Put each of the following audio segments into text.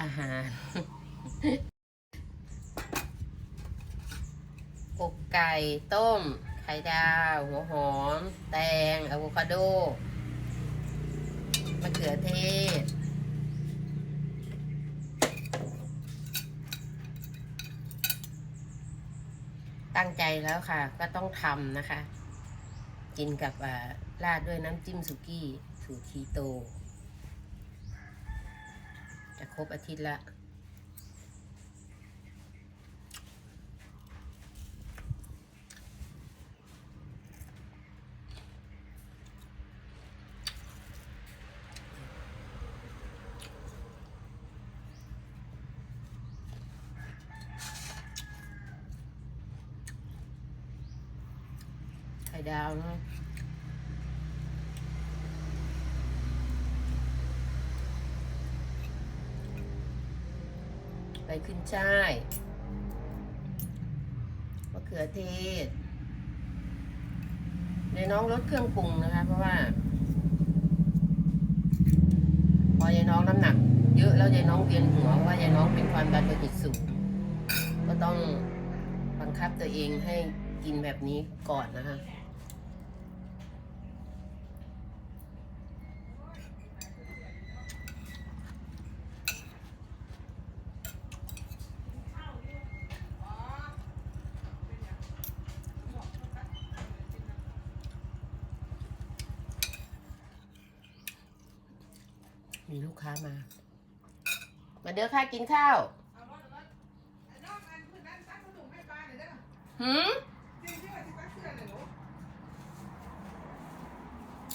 อาหารอกไก่ต้ม ไข่ดาว หัวหอม แตงอะโวคาโดมะเขือเทศ ตั้งใจแล้วค่ะ ก็ต้องทำนะคะ กินกับราดด้วยน้ำจิ้มสุกี้สูตรคีโต จะครบอาทิตย์ละไข่ดาวนะ ใบขึ้นช่ายมะเขือเทศ ในน้องลดเครื่องปรุงนะคะ เพราะว่า พอยายน้องน้ำหนัก เยอะแล้วยายน้องเวียนหัวว่ายายน้องเป็นความดันโลหิตสูง ก็ต้องบังคับตัวเองให้กินแบบนี้ก่อนนะคะ มีลูกค้ามา มาเด้อค่ะกินข้าวเอาว่าเอาว่าไอ้นอกอันคือด้านซ้ายเขาถุงให้ปลาหน่อยเด้อหืมจริงที่ว่าที่ปลาเชื่อเลยหนู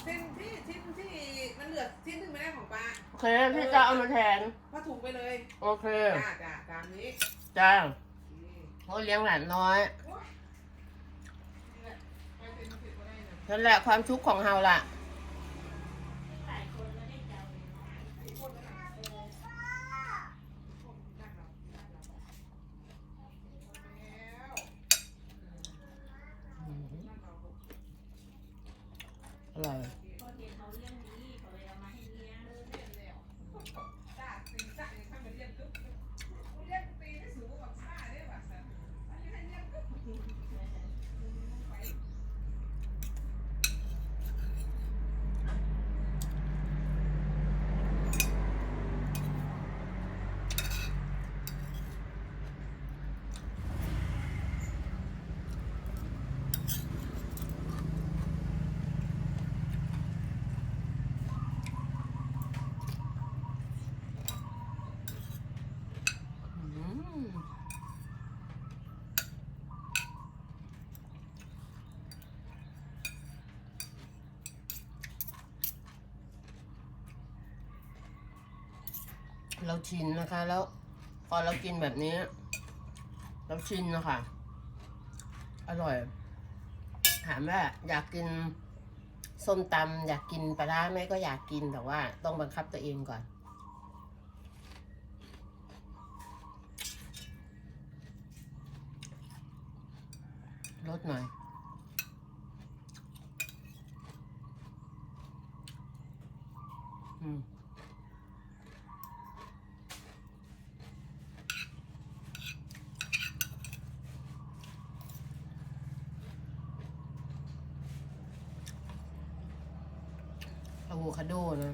ชิ้นที่ชิ้นที่มันเหลือชิ้นหนึงไม่ได้ของปลาโอเคพี่จะเอามาแทนพอถุงไปเลยโอเคจ้าจ้าตามนี้จ้านี่โอ้เลี้ยงหลานน้อยโอ๊ยนี่แหละไปเซ็นสิบก็ได้นะนั่นแหละความทุกข์ของเฮาล่ะ ผมนั่งเรานั่งเราแล้ว อืม นั่งเรา อร่อย จ้าตีจ้าอย่างข้างมันเรียนกึ๊บเรียนตีได้สูงกว่าซ่าได้ว่ะสันอันนี้ให้เรียนกึ๊บไป อืม เราชินนะคะ แล้วพอเรากินแบบนี้ เราชินนะคะ อร่อย ถามว่าอยากกินส้มตำอยากกินปลาร้าไหมก็อยากกินแต่ว่า ต้องบังคับตัวเองก่อน ลดหน่อยอืม อะโวคาโดนะ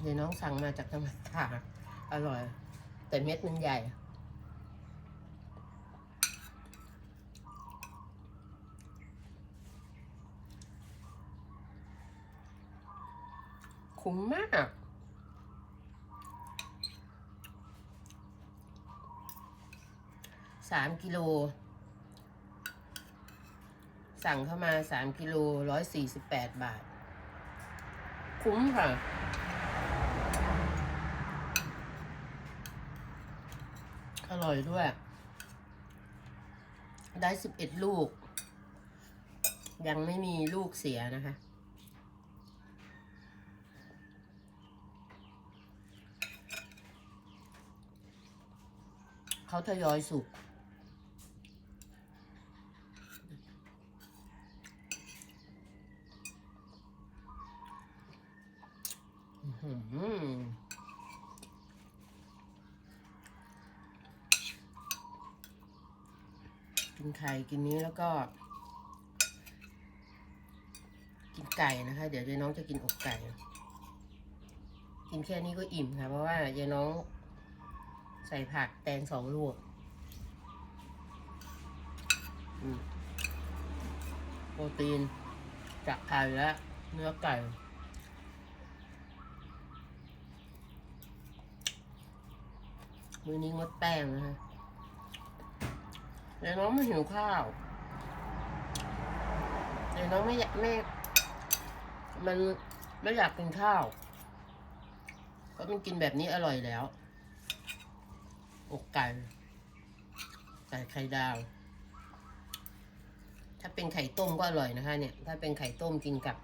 เดี๋ยวน้องสั่งมาจากจังหวัดตากอร่อย แต่เม็ดมันใหญ่ คุ้มมากสามกิโล สั่งเข้ามาสามกิโลร้อยสี่สิบแปดบาท คุ้มค่ะ อร่อยด้วย ได้สิบเอ็ดลูก ยังไม่มีลูกเสียนะคะเขาทยอยสุก หือกิ นไข่กินนี้แล้วก็ กินไก่นะคะ เดี๋ยวยายน้องจะกินอกไก่ กินแค่นี้ก็อิ่มค่ะ เพราะว่ายายน้องใส่ผักแตงสองลูกโปรตีน จากไข่และเนื้อไก่มือนี้งดแป้งนะคะ ยายน้องไม่หิวข้าวยายน้องไม่อยากไม่มันไม่อยากกินข้าว ก็มันกินแบบนี้อร่อยแล้ว อกไก่ใส่ไข่ดาว ถ้าเป็นไข่ต้มก็อร่อยนะคะ เนี่ย ถ้าเป็นไข่ต้มกินกับ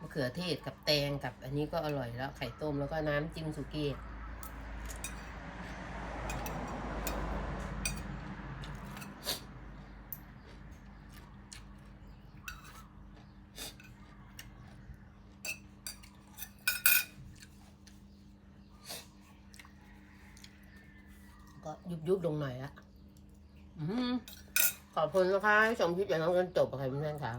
มะเขือเทศกับแตงกับอันนี้ก็อร่อยแล้ว ไข่ต้มแล้วก็น้ำจิ้มสุกี้ ก็ยุบยุบๆลงหน่อยละอืมขอบคุณนะคะที่ชมคลิปอย่างน้องจนจบอะค่ะเพื่อนๆค่ะ